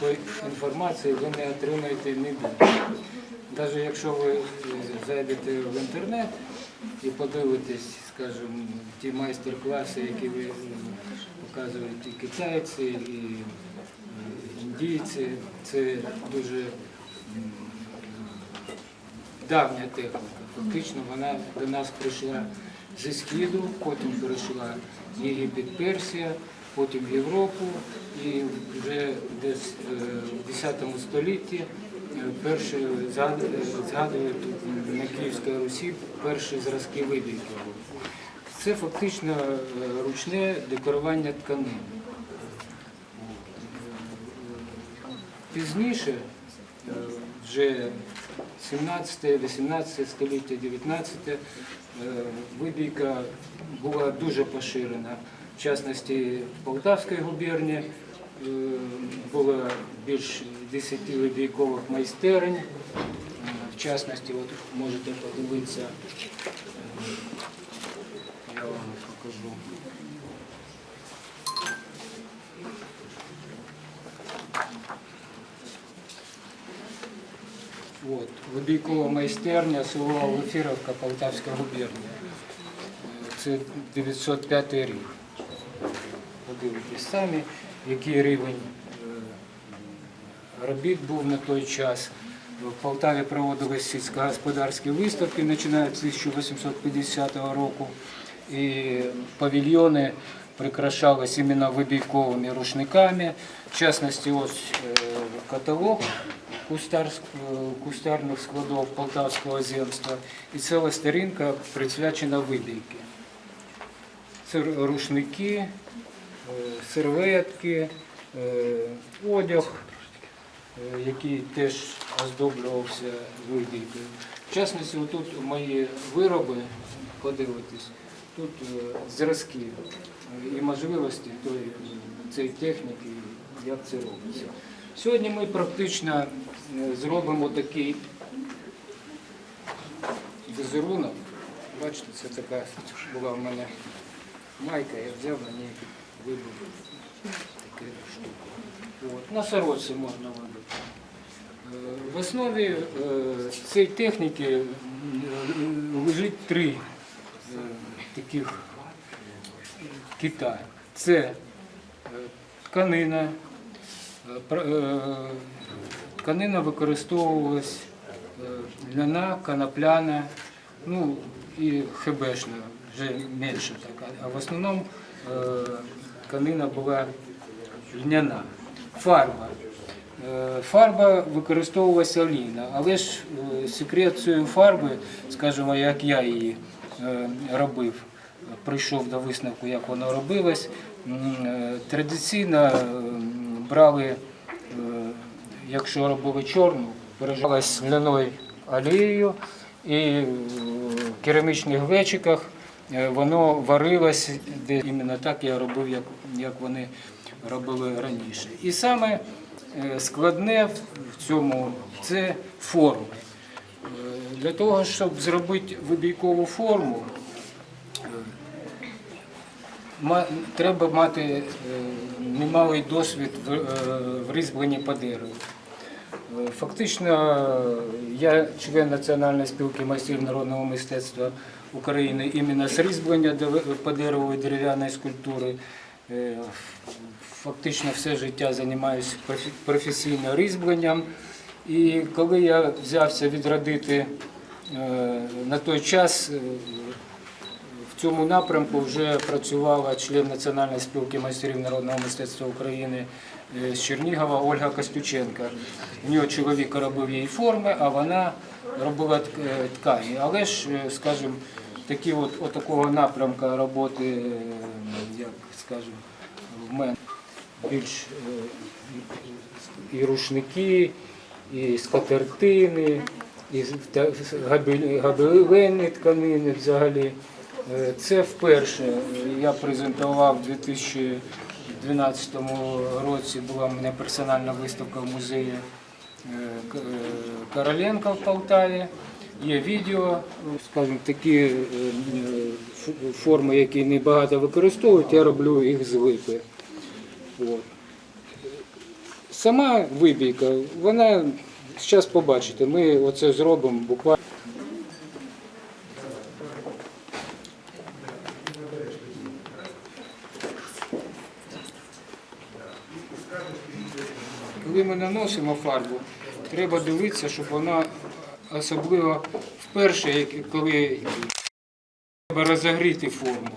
такої інформації ви не отримаєте ніде. Навіть якщо ви е, зайдете в інтернет і подивитесь, скажімо, ті майстер-класи, які ви е, показують і китайці, і е, індійці, це дуже давня техніка. Фактично вона до нас прийшла зі Східу, потім перейшла Єгипет, Персія, потім в Європу і вже десь е, в 10 столітті е, перші згад- згадують на Київській Русі перші зразки вибійки. Це фактично е, ручне декорування тканин. Пізніше, вже 17, 18 століття, 19 е, вибійка була дуже поширена. В частності в Полтавській губернії е, було більш 10 вибійкових майстерень. Е, В частності, от можете подивитися, е, я вам покажу. От, вибійкова майстерня, село Олефіровка, Полтавська губернія. Це 905 рік. Подивитесь самі, який рівень е, робіт був на той час. В Полтаві проводились сільськогосподарські виставки, починаючи з 1850 року. І павільйони прикрашались іменно вибійковими рушниками. В частності, ось е, каталог кустарних складов Полтавського земства. І ціла сторінка присвячена вибійки. Це рушники, серветки, е, одяг, е, який теж оздоблювався вибійкою. В частності, тут мої вироби, подивитись, тут е, зразки е, і можливості цієї техніки, як це робиться. Сьогодні ми практично е, зробимо такий візерунок. Бачите, це така була в мене майка, я взяв на ній вибив таку штуку. От. На сорочці можна вибити. Е, В основі е, цієї техніки е, лежить три таких кита. Це тканина. Тканина використовувалась е, ляна, канапляна, ну і хебешна, вже менше така. А в основному тканина була льняна. Фарба. Е, Фарба використовувалася олійна, але ж е, секрет фарби, скажімо, як я її е, робив, прийшов до висновку, як. М, е, Традиційно брали, якщо робили чорну, пережалась ляною олією і в керамічних глечиках воно варилось, де іменно так я робив, як, як вони робили раніше. І саме е, складне в цьому це форми. Е, Для того, щоб зробити вибійкову форму, е, треба мати е, немалий досвід е, в різьбленні по дереву. Фактично, я член Національної спілки майстрів народного мистецтва України іменно з різьблення по дереву і дерев'яної скульптури. Е, Фактично все життя займаюся професійно різьбленням. І коли я взявся відродити е, на той час, е, в цьому напрямку вже працювала член Національної спілки майстрів народного мистецтва України з Чернігова Ольга Костюченка. У нього чоловік робив її форми, а вона робила е, ткані. Але ж, е, скажімо, такі от, от такого напрямка роботи, е, як скажімо, в мене більш е, і рушники, і скатертини, і габель- тканини взагалі. Е, Це вперше я презентував у 2012 році. Була в мене персональна виставка в музеї е, е, Короленка в Полтаві. Є відео, скажімо, такі е, форми, які не багато використовують, я роблю їх з липи. От. Сама вибійка, вона зараз побачите, ми оце зробимо буквально. Коли ми наносимо фарбу, треба дивитися, щоб вона особливо вперше, коли треба розігріти форму.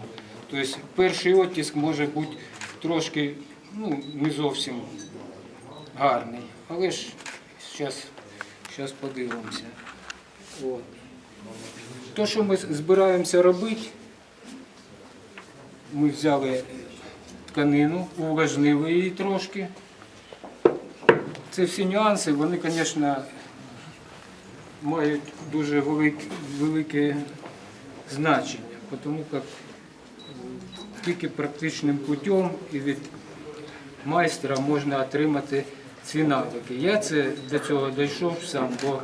Тобто перший оттиск може бути трошки ну, не зовсім гарний. Але ж зараз, зараз подивимося. От. То, що ми збираємося робити, ми взяли тканину, увлажнили її трошки. Це всі нюанси, вони, звісно, мають дуже велике, велике значення, тому як тільки практичним путем і від майстра можна отримати ці навики. Я це до цього дійшов сам, бо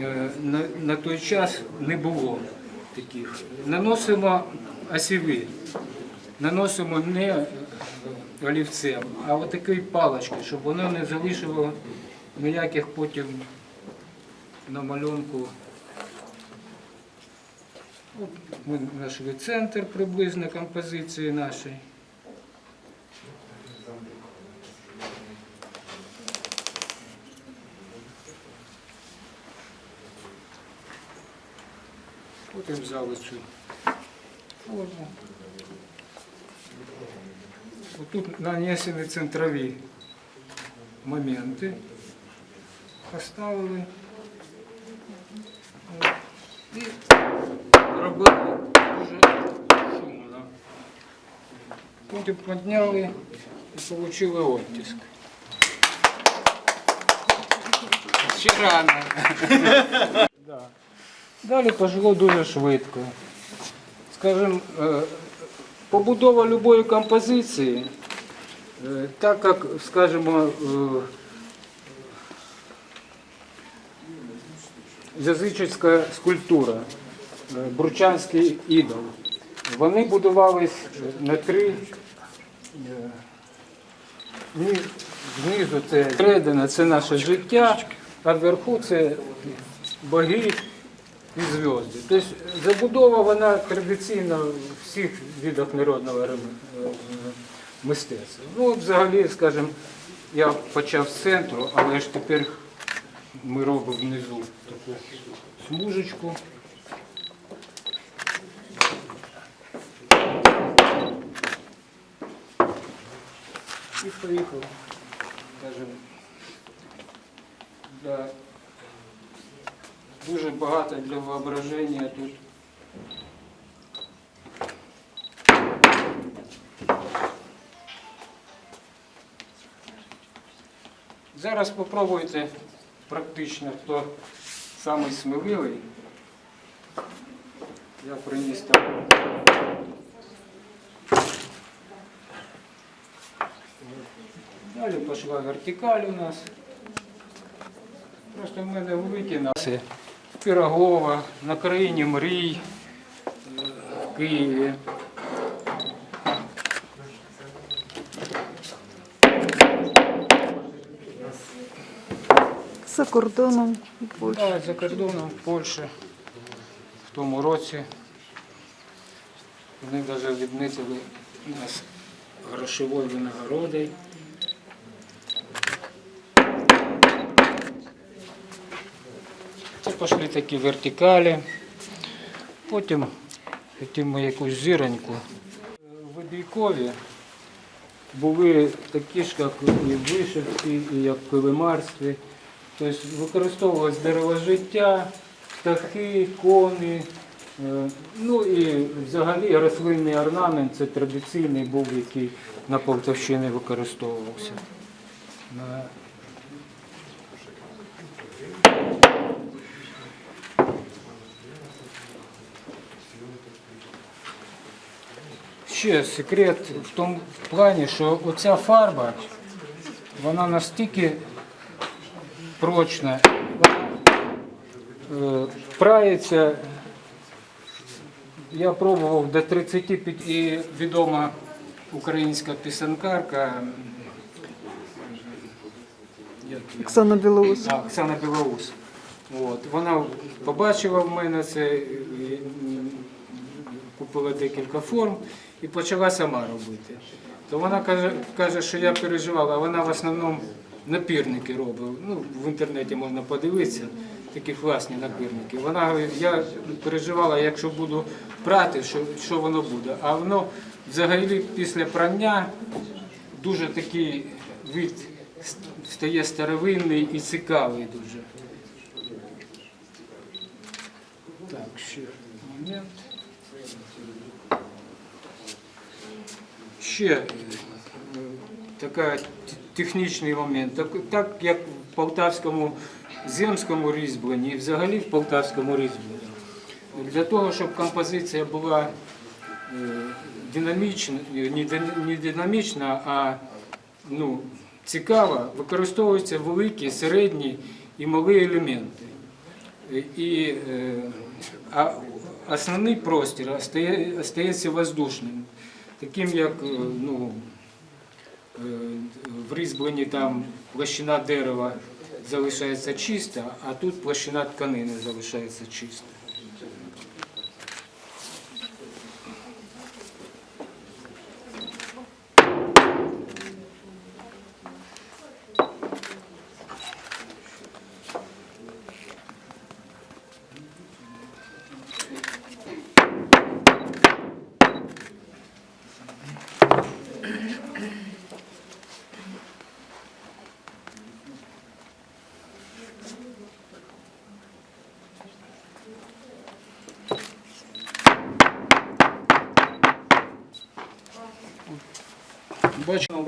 е, на, на той час не було таких. Наносимо осіві, наносимо не олівцем, а отакою паличкою, щоб воно не залишило ніяких потім на малюнку. От Ми знайшли центр приблизно композиції нашої. Потім взяли цю форму. Тут нанесені центрові моменти. Поставили. От. І робили дуже шумно. Потім підняли і отримали оттиск. Ще рано. Да. Далі пішло дуже швидко. Скажімо, е, побудова будь-якої композиції, е, так як, скажімо, е, язичницька скульптура, е, Бручанський ідол. Вони будувались на три. Знизу це середина, це наше життя, а вверху це боги і зв'язки. Тобто забудова вона традиційна в всіх видах народного е, мистецтва. Ну, взагалі, скажімо, я почав з центру, але ж тепер ми робимо внизу таку смужечку. І поїхав, скажімо, для дуже багато для воображення тут. Зараз спробуйте практично, хто самий сміливий. Я приніс там. Далі пішла вертикаль у нас. Просто в мене великі наси. Пірогова, на країні мрій, в Києві. За кордоном в Польщі. Да, за кордоном в Польщі в тому році. Вони навіть відмітили нас грошовою винагородою. Пішли такі вертикалі. Потім хотімо якусь зіроньку. В Обійкові були такі ж, як і в вишивці, і як в килимарстві. Тобто використовувалось деревожиття, птахи, кони. е, Ну і взагалі рослинний орнамент це традиційний був, який на Полтавщині використовувався. Ще секрет в тому плані, що оця фарба, вона настільки прочна, вона е, прається. Я пробував до 35 і відома українська писанкарка Оксана Білоус. а, Оксана Білоус. От. Вона побачила в мене це, купила декілька форм і почала сама робити. То вона каже, каже, що я переживала, а вона в основному напірники робить. Ну, в інтернеті можна подивитися, такі власні напірники. Вона я переживала, якщо буду прати, що, що воно буде. А воно взагалі після прання дуже такий вид стає старовинний і цікавий дуже. Так, ще момент. Ще е, така технічний момент. Так, так як в полтавському земському різьбленні і взагалі в полтавському різьбленні, для того, щоб композиція була е, динамічна, не динамічна, а ну, цікава, використовуються великі, середні і малі елементи. І, е, а основний простір остається воздушним, таким як е, ну, е, в різьбленні там площина дерева залишається чиста, а тут площина тканини залишається чиста. Бачимо,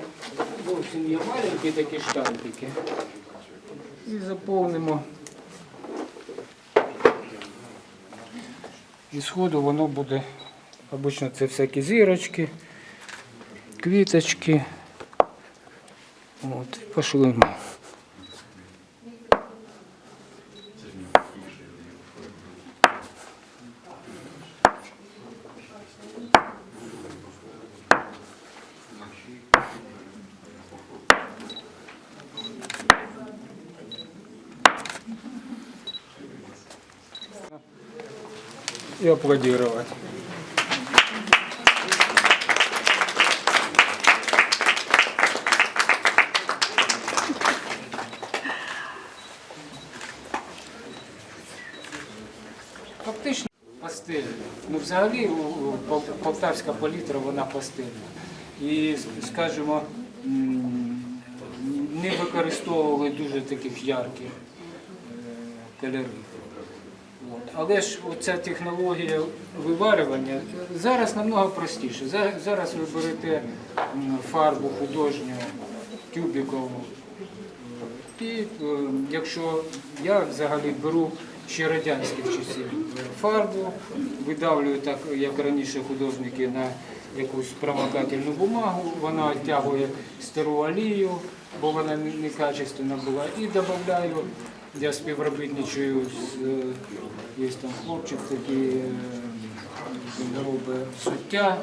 зовсім є маленькі такі штампики. І заповнимо. І сходу воно буде, обично це всякі зірочки, квіточки. От, пошли и аплодировать. Фактично пастель. Ну, взагалі полтавська палітра, вона пастельна. І, скажімо, не використовували дуже таких ярких е, кольорів. Але ж оця технологія виварювання зараз намного простіше. Зараз ви берете фарбу художню, тюбікову. І е, якщо я взагалі беру ще радянських часів фарбу, видавлюю так, як раніше художники на якусь промокательну бумагу, вона відтягує стару олію, бо вона не- некачественна була, і додаю, я співробітничаю з е, є там хлопчик такий. е, робить суття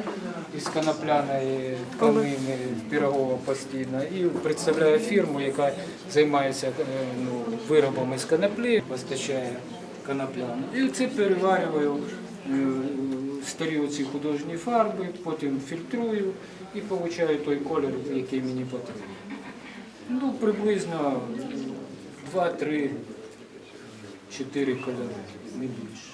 із конопляної тканини пірогова постійно і представляє фірму, яка займається е, ну, виробами з коноплі, постачає конопляну. І це переварюю старі оці художні фарби, потім фільтрую і отримую той колір, який мені потрібен. Ну, приблизно 2, 3, 4 кольори, не більше.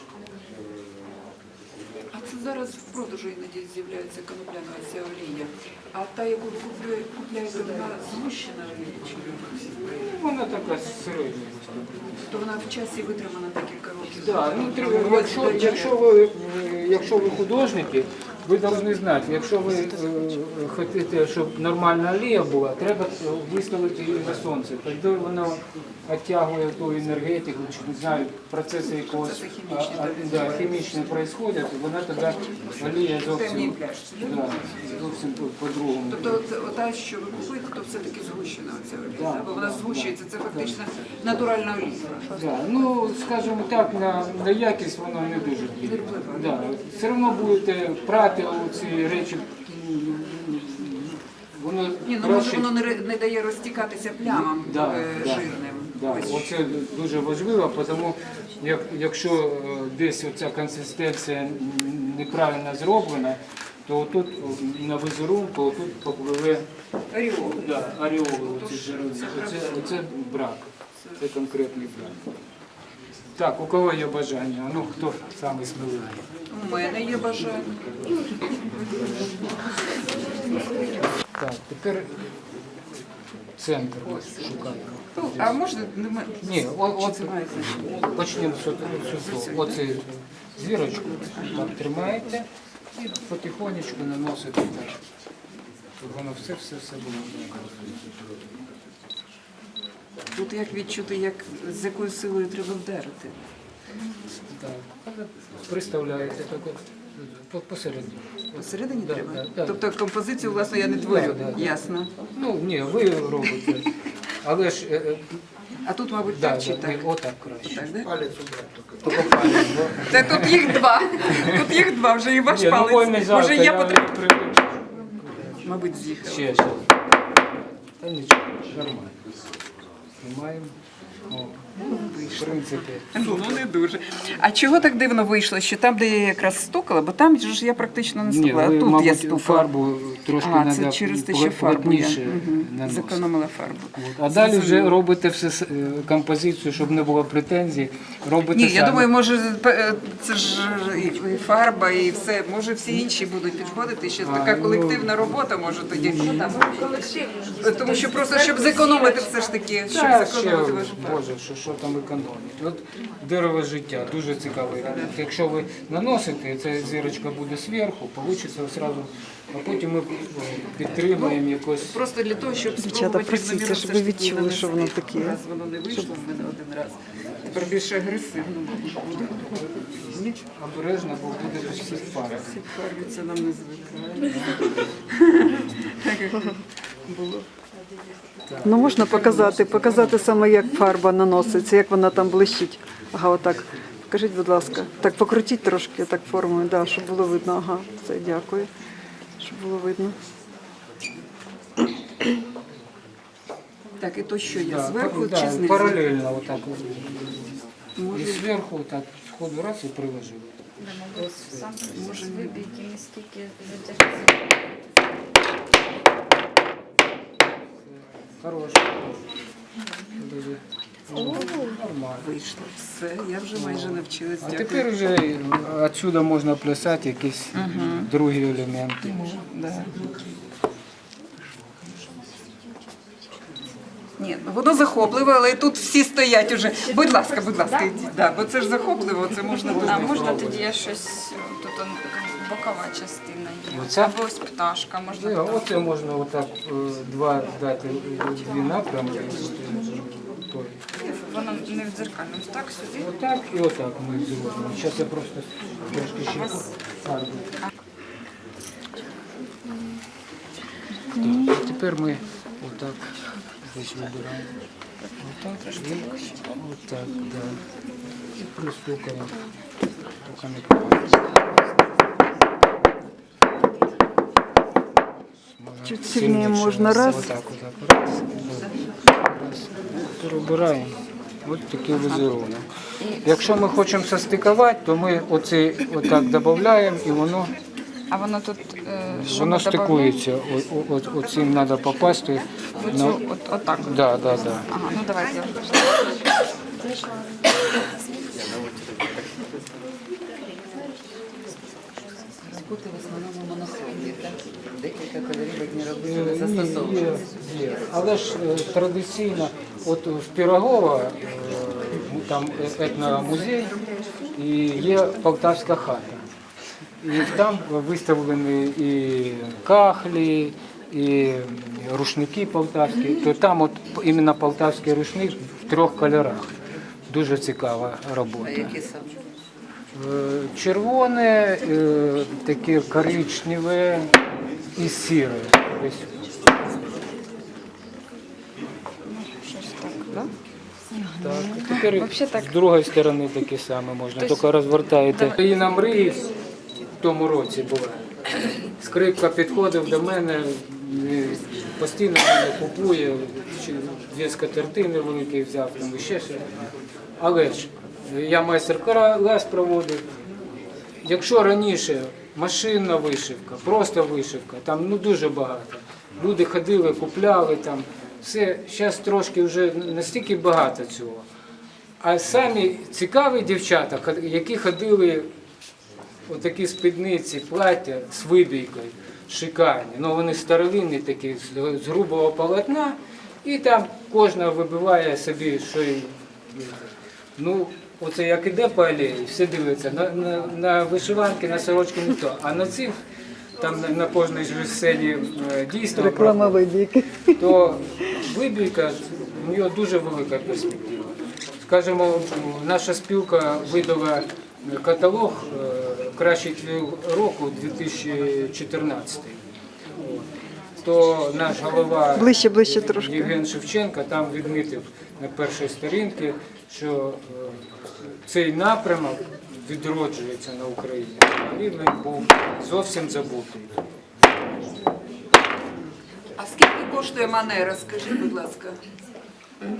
А це зараз в продажу іноді з'являється конопляна ця олія. А та, яку купує- купляєте, вона згущена олія чи ні? Ну, Вона така середня. То вона в часі витримана декілька років. Да, ну, треба, якщо, якщо, ви, якщо ви художники, ви повинні знати, якщо ви е, хочете, щоб нормальна олія була, треба е, виставити її на сонце. Тоді воно відтягує ту енергетику, чи не знаю, процеси якогось а, а, да, хімічні і вона тоді олія зовсім, да, зовсім по- по-другому. Тобто от- ота, що ви купуєте, то все-таки згущена оця олія. Да, Бо вона згущується, це фактично натуральна олія. Да, ну, скажімо так, на, на якість воно не дуже впливає. Да, все одно будете прати ці речі, воно Ні, ну може краще- воно не, не дає розтікатися плямам Да, е, да. жирним. Да, Ось. оце дуже важливо, тому як, якщо е, десь оця консистенція м, неправильно зроблена, то тут на візерунку тут попливе Оріол. да, оріоли оці жирові. Оце, оце брак. Це конкретний брак. Так, у кого є бажання? Ну, хто самий сміливий? У мене є бажання. Так, тепер центр шукаємо. Ну, А можна не Ні, о- от почнемо з цього. Оце зірочку так тримаєте і потихонечку наносите так. Щоб воно все, все, все було. Тут як відчути, як з якою силою треба вдарити. Так. Приставляєте так от по- посередині. Посередині Да, треба? да, да. Тобто композицію, власне, я не творю. Да, да, да. Ясно. Ну, ні, ви робите. Але ж е, е, А тут, мабуть, да, так чи да, так? ні, отак краще. Так, да? Палець, бо- Та тут їх два. Тут їх два, вже і ваш Ні, ну, палець. Може, я я потрібно. Мабуть, з'їхала. Ще, ще. Та нічого, нормально. Знімаємо. В принципі. Ну, ну не дуже. А чого так дивно вийшло, що там, де я якраз стукала, бо там ж я практично не Ні, стукала, ви, а тут я стукала. фарбу трошки А, треба це через те, що фарбу я плотніше мгм, наносити. зекономила фарбу. А далі вже робите все с- е, композицію, щоб не було претензій. Робите Ні, я самі. думаю, може е, це ж і і фарба, і все. Може всі інші будуть підходити. Ще А, така ну, колективна робота може тоді. Е, Тому що просто щоб зекономити все ж таки, щоб Та, ще, зекономити вашу фарбу. Боже, що, що там економить. От дерево життя дуже цікавий. ремонт. Якщо ви наносите, ця зірочка буде зверху, вийде одразу, а потім ми е, підтримуємо якось. Просто для того, щоб Дівчата, спробувати просіться, щоб ви відчули, що воно таке. Раз воно не вийшло в мене один раз. Тепер більш агресивно буде. Обережно, бо буде всі фари. Ці фарби це нам не звикає. Так як було. Ну можна показати, показати саме, як фарба наноситься, як вона там блищить. Ага, отак. Покажіть, будь ласка. Так покрутіть трошки так формою, да, щоб було видно. Ага, все, дякую. Щоб було видно. Так, і то що я зверху да, чи знизу? Паралельно отак. І зверху так сходу раз і приложили. Може вибійки не стільки затягти. Хорош. Дуже нормально. вийшло. Все, я вже майже навчилась. А Дякую. тепер вже відсюди можна плясати якісь другі елементи. Да. Ні, ну воно захопливе, але тут всі стоять уже. Будь ласка, будь ласка, йдіть. Да, бо це ж захопливо, це можна А можна тоді я щось тут он, бокова частина є. Оця? Або ось пташка, можна Ну, пташку. Оце можна отак е, два дати е, дві напрямки. Той. Воно не в дзеркальному, так сюди. Отак і отак ми зробимо. Зараз я просто трошки ще фарбу. Так, тепер ми отак десь вибираємо. Отак і отак, да. І пристукаємо. Поки не попадає. Чуть сильніше можна. Раз. Перебираємо. Ось такий візерунок. Якщо ми хочемо состикувати, то ми оцей отак додаємо і воно, А воно тут е, що воно ми стикується. О- о- о- Оцим треба попасти. на- Оцю, от, отак. от. Да, да, да. Ага, ну давайте я в основному Декілька кольорів Е, робити є, є. Але ж е, традиційно, от в Пірогова, е, там етномузей, і є Полтавська хата. І там виставлені і кахлі, і рушники полтавські. То там от іменно полтавський рушник в трьох кольорах. Дуже цікава А робота. які саме? Червоне, е, таке коричневе і сіре. Так, тепер так. з другої сторони таке саме можна, тільки розвертаєте. І на мрії в тому році була. Скрипка підходив до мене, постійно мене купує, дві скатертини великі взяв, там і ще ще. Але ж я майстер-клас проводив. Якщо раніше машинна вишивка, просто вишивка, там ну дуже багато. Люди ходили, купляли там. Все, зараз трошки вже настільки багато цього. А самі цікаві дівчата, які ходили отакі спідниці, плаття з вибійкою, шикарні. Ну вони старовинні такі, з, грубого полотна, і там кожна вибиває собі, що. Ну, оце як іде по алеї, всі дивляться, на, на, на вишиванки, на сорочки ніхто, а на цих, там на, на кожній ж сцені е, дійство Реклама вибійки. то вибійка, у нього дуже велика перспектива. Скажімо, наша спілка видала каталог е, кращий твір року 2014. То наш голова Ближче, ближче трошки. Євген Шевченко там відмітив на першій сторінці, що е, цей напрямок відроджується на Україні. Він був зовсім забутий. А скільки коштує манера, скажіть, будь ласка?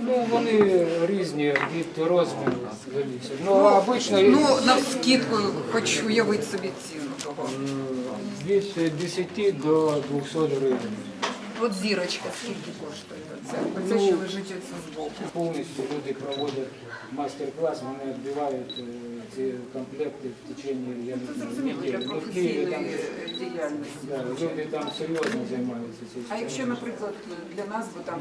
Ну, вони різні від розміру зависять. Ну, обично Ну, на скидку хочу уявити собі ціну того. від 10 до 200 гривень. От зірочка скільки коштує? Оце, Ну, оце що лежить оце збоку. Повністю люди проводять майстер-клас, вони відбивають е, ці комплекти в течение, я не Це знаю, зрозуміло для неділі. Ну, в Києві там, професійної діяльності. да, люди там серйозно займаються цією А якщо, наприклад, для нас би там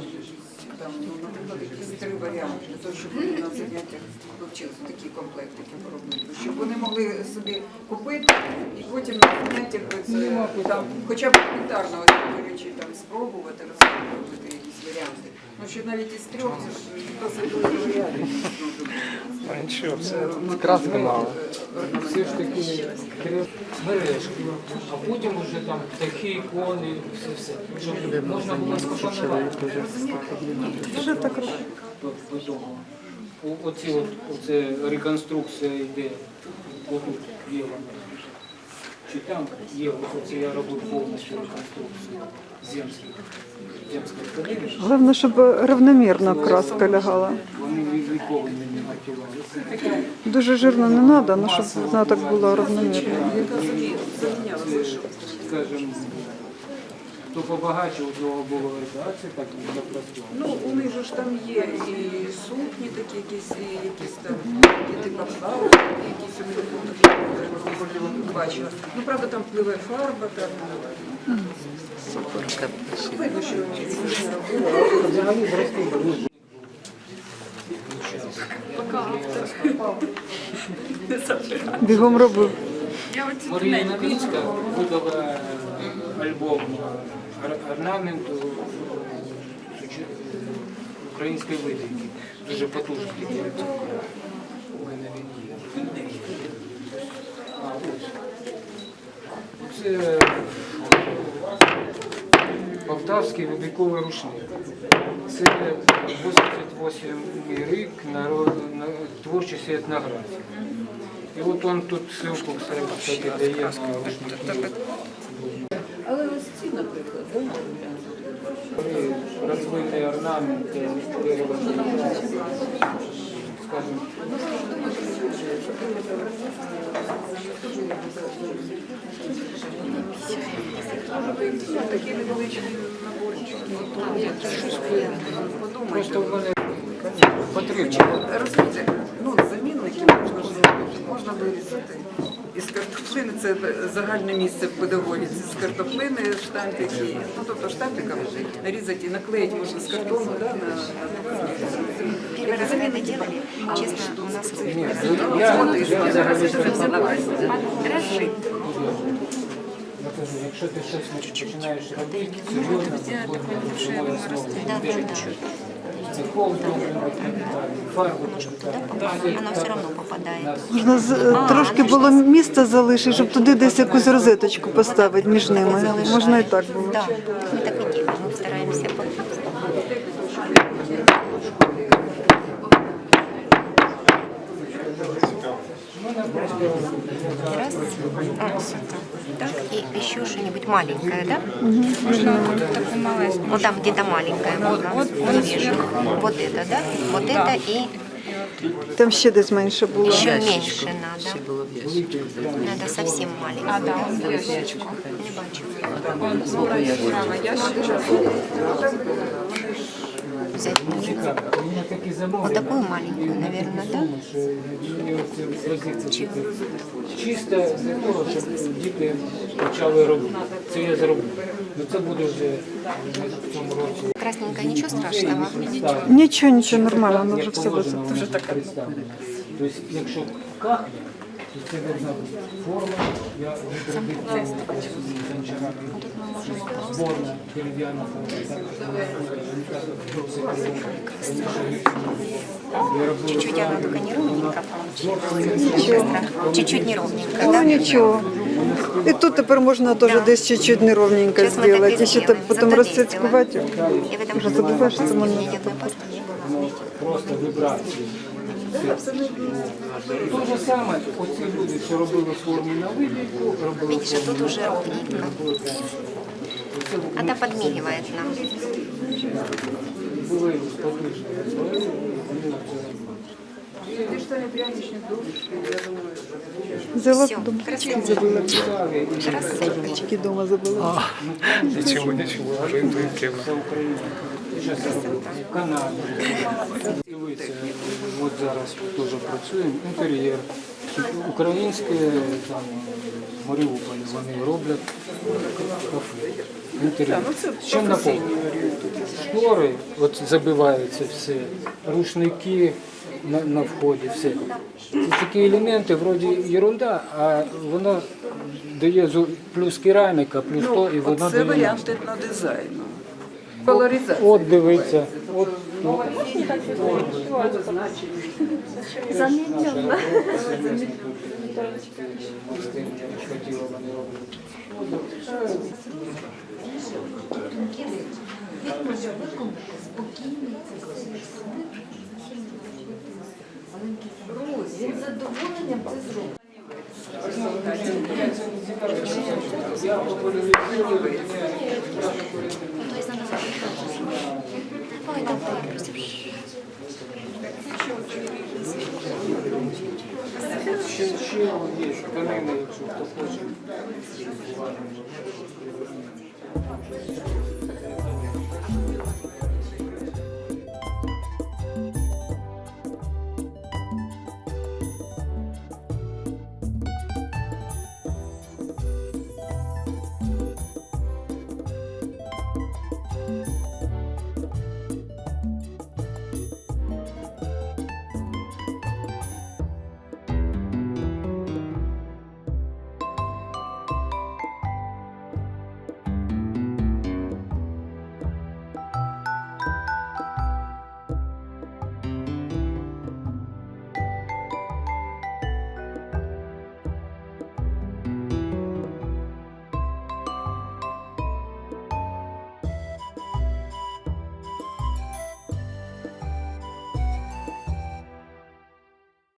там, ну, наприклад, якісь три варіанти для того, щоб вони на заняттях вивчилися такі комплектики поробити, щоб вони могли собі купити і потім на заняттях це там, хоча б елементарно ось такі речі там спробувати розробити варіанти. Ну що навіть із трьох це ж досить великий варіант. Краски мало. все ж таки мережки, а потім вже там птахи, ікони, все все. Щоб можна було скопанувати. Так. Оці от, оце реконструкція йде. Отут є вона. Чи там є, ось оце я робив повністю реконструкцію земських. Головне, щоб равномірно краска лягала. Вони не. Дуже жирно не треба, але щоб вона так була равномірно. скажем, хто побагаче, у того було так. Ну, у них же ж там є і сукні такі, якісь, і якісь там і типа плавки, якісь у них тут бачила. Ну, правда, там пливе фарба, там Бігом робив. Марія Новицька видала альбом ор- орнаменту української витинки. Дуже потужний альбом. У мене він є. Це Полтавський вибіковий рушник. Це 88 рік народ- на творчості етнографії. І от он тут ссылку, кстати, дає на рушники. Але ось ці, наприклад, да? Розвитий орнамент, скажімо, такі невеличкі наборчики. просто в мене потрібно. Розумієте, ну, замінники можна ж можна вирізати Із картоплини це загальне місце в педагогіці. З картоплини штампики, ну тобто штампиком нарізати і наклеїти можна з картону, да, на, на Первый раз мы это делали, честно, у нас Ні, ну, я, я взагалі дрожит. Я кажу, якщо ти щось не починаєш робити, серйозно, виходить живою основою. Да, да, да. все. Можна з- трошки було місця залишити, щоб туди десь якусь розеточку поставити між ними. Можна і так було. Так маленькое, да? Вот такую малесенькую. Вот там где-то маленькое можно. вот, Не вот вижу. Вот это, да? Вот это и Там ще десь менше було. еще меньше надо. Надо совсем А, маленькое. да, он в ящичку. Не бачу. Он справа ящичок. Взять замовлення. Вот такую маленькую, наверное, да? Чисто для того, щоб діти почали робити. Це я зроблю. Ну це буде вже в цьому році. Красненькое, ничего страшного. Нічого, нічого, нормально, воно вже все буде. Тобто, якщо кахне, це должна бути форма. Я вибрав з гончарами. Зборна дерев'яна форма. Я робив Чуть-чуть оно только не ровненько получилось. Чуть-чуть не ровненько, Ну да? нічого. І тут тепер можна теж десь чуть-чуть неровненько Сейчас мы так зробити. и І ще так сделаем. потім Зато розцяцькувати. сделаем. И в этом Вже же забуваєш, що ни можна. одной пасты не было. просто вібрації. Те ж саме, оці люди, що робили форму на вибірку, робили Видишь, а тут уже ровненько. Она подмигивает нам. були спокійні. Ти ж самі пряничні дошки, я думаю, Взяла Все, додому. красиво. Забила. Цікаві, і Качки вдома забила. Ничего, ничего, уже интуитивно. Це Україна. Зараз Канада. Дивіться, от Зараз теж працюємо. Інтер'єр. Українське там Маріуполі вони роблять кафе. Інтер'єр. Чим наповнено? Штори, от забиваються все, рушники на, на вході, все. Це такі елементи, вроді ерунда, а воно дає плюс кераміка, плюс то, і воно Це дає. варіант етнодизайну. Поляризація. От дивиться, от ну, замінено. Хотіла вони робити. Я популяризую. Ой, давай, просто. Ще, ще є тканини, якщо хто хоче.